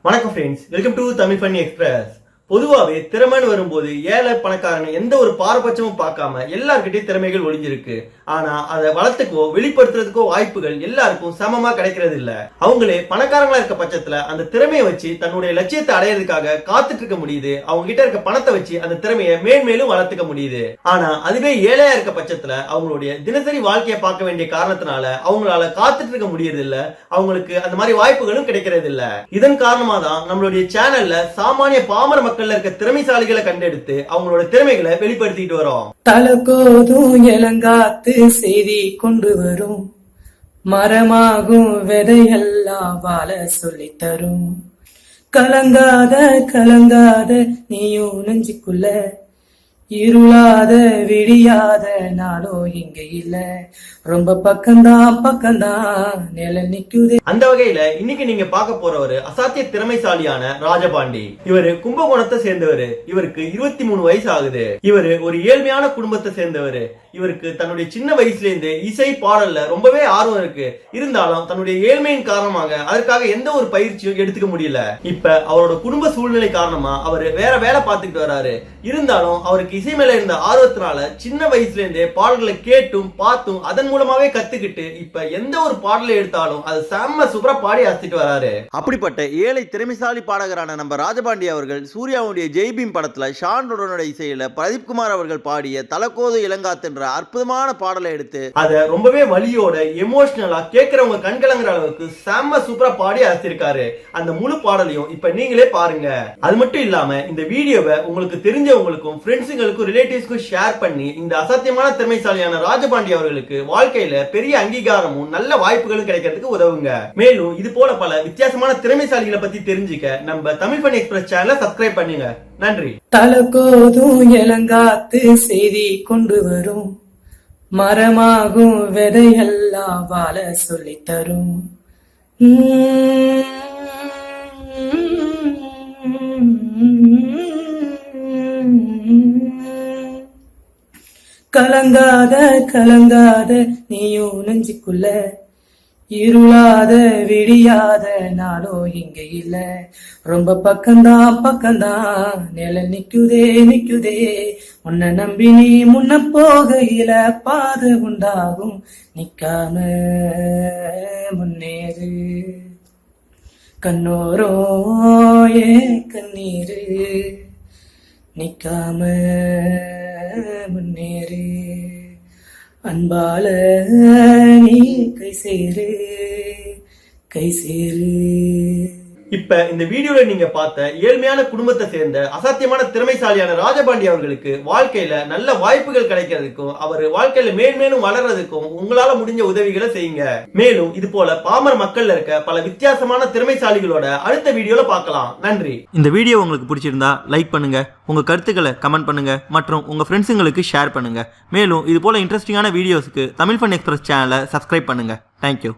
வணக்கம் friends welcome to Tamil funny express பொதுவாகவே திறமைன்னு வரும்போது ஏழை பணக்காரன் எந்த ஒரு பாரபட்சமும் பார்க்காம எல்லார்கிட்டையும் திறமைகள் ஒளிஞ்சிருக்கு. ஆனா அதை வளர்த்துக்கோ வெளிப்படுத்துறதுக்கோ வாய்ப்புகள் எல்லாருக்கும் சமமா கிடைக்கிறது இல்ல. அவங்களே பணக்காரங்களா இருக்க பட்சத்துல அந்த திறமையை வச்சு தன்னுடைய லட்சியத்தை அடையிறதுக்காக காத்துட்டு இருக்க முடியுது. அவங்க கிட்ட இருக்க பணத்தை வச்சு அந்த திறமையை மேன்மேலும் வளர்த்துக்க முடியுது. ஆனா அதுவே ஏழையா இருக்க பட்சத்துல அவங்களுடைய தினசரி வாழ்க்கையை பார்க்க வேண்டிய காரணத்தினால அவங்களால காத்துட்டு இருக்க முடியறது இல்ல. அவங்களுக்கு அந்த மாதிரி வாய்ப்புகளும் கிடைக்கிறது இல்ல. இதன் காரணமா தான் நம்மளுடைய சேனல்ல சாமானிய பாமர மக்கள்ல இருக்க திறமைசாலிகளை கண்டெடுத்து அவங்களோட திறமைகளை வெளிப்படுத்திட்டு வரோம். தலக்கோதும் இளங்காத்து செய்தி கொண்டு வரும். மரமாகும் விதையெல்லாம் வாழ சொல்லி தரும். கலங்காத கலங்காத நீயும் நெஞ்சுக்குள்ள. இருளாத விடியாத நாளோ இங்க இல்ல. ரொம்ப பக்கம்தான் பக்கம்தான் நில நிக்குது. அந்த வகையில இன்னைக்கு நீங்க பார்க்க போறவரு அசாத்திய திறமைசாலியான ராஜபாண்டி. இவரு கும்பகோணத்தை சேர்ந்தவரு. இவருக்கு இருபத்தி மூணு வயசு ஆகுது இவரு ஒரு ஏழ்மையான குடும்பத்தை சேர்ந்தவரு. இவருக்கு தன்னுடைய சின்ன வயசுல இருந்து இசை பாடல்ல ரொம்பவே ஆர்வம் இருக்கு. இருந்தாலும் தன்னுடைய ஏழ்மையின் காரணமாக அதற்காக எந்த ஒரு பயிற்சியும் எடுத்துக்க முடியல. இப்ப அவரோட குடும்ப சூழ்நிலை காரணமா அவர் வேற வேலை பார்த்துக்கிட்டு வராரு. இருந்தாலும் அவருக்கு இசை மேல இருந்த ஆர்வத்தினால சின்ன வயசுல இருந்தே பாடல்களை கேட்டும் பார்த்தும் அதன் மூலமாவே கத்துக்கிட்டு இப்ப எந்த ஒரு பாடலை எடுத்தாலும் அது செம்ம சூப்பரா பாடி அசத்திட்டு வராரு. அப்படிப்பட்ட ஏழை திறமைசாலி பாடகரான நம்ம ராஜபாண்டி அவர்கள் சூர்யாவுடைய ஜெய்பீம் படத்துல ஷான்ரோடனோட இசையில பிரதீப் குமார் அவர்கள் பாடிய தலக்கோது இளங்காத் என்ற அற்புதமான பாடலை எடுத்து அத ரொம்பவே வலியோட எமோஷனலா கேட்கறவங்க கண்கலங்குற அளவுக்கு செம்ம சூப்பரா பாடி அசத்திருக்காரு அந்த முழு பாடலையும் இப்ப நீங்களே பாருங்க. அது மட்டும் இல்லாம இந்த வீடியோவை உங்களுக்கு தெரிஞ்சவங்களுக்கும் ஃப்ரெண்ட்ஸுங்களுக்கும் ரிலேட்டிவ்ஸ்க்கும் ஷேர் பண்ணி இந்த அசாத்தியமான திறமைசாலியான ராஜபாண்டி அவர்களுக்கு வாழ்க்கையில பெரிய அங்கீகாரமும் நல்ல வாய்ப்புகளும் கிடைக்கிறதுக்கு உதவுங்க. மேலும் இது போல பல வித்தியாசமான திறமைசாலிகளை பத்தி தெரிஞ்சுக்க நம்ம தமிழ் பண்ணி எக்ஸ்பிரஸ் சேனலை சப்ஸ்கிரைப் பண்ணுங்க. நன்றி. தலகோதும் இளங்காத்து செய்தி கொண்டு வரும். மரமாகும் விதையெல்லாம் வாழ சொல்லித் தரும். கலங்காத கலங்காத நீயும் நெஞ்சுக்குள்ள இருளாத விடியாத நாளோ இங்க இல்ல. ரொம்ப பக்கம்தான் பக்கம்தான். நில நிக்குதே நிக்குதே. உன்னை நம்பி நீ முன்ன போகையில பாதை உண்டாகும். நிக்காம முன்னேறு. கண்ணோரோ ஏ கண்ணீரு? நிக்காம முன்னேறு. அன்பால நீ கை சேரு கை சேரு. இப்ப இந்த வீடியோல நீங்க பார்த்த ஏழ்மையான குடும்பத்தை சேர்ந்த அசாத்தியமான திறமைசாலியான ராஜபாண்டி அவர்களுக்கு வாழ்க்கையில நல்ல வாய்ப்புகள் கிடைக்கிறதுக்கும் அவர் வாழ்க்கையில மேன்மேலும் வளர்றதுக்கும் உங்களால முடிஞ்ச உதவிகளை செய்யுங்க. மேலும் இது போல பாமர மக்கள்ல இருக்க பல வித்தியாசமான திறமைசாலிகளோட அடுத்த வீடியோல பார்க்கலாம். நன்றி. இந்த வீடியோ உங்களுக்கு பிடிச்சிருந்தா லைக் பண்ணுங்க உங்க கருத்துக்களை கமெண்ட் பண்ணுங்க மற்றும் உங்க ஃப்ரெண்ட்ஸுங்களுக்கு ஷேர் பண்ணுங்க. மேலும் இது போல இன்ட்ரெஸ்டிங்கான வீடியோஸ்க்கு தமிழ் ஃபன் எக்ஸ்பிரஸ் சேனலை சப்ஸ்கிரைப் பண்ணுங்க. Thank you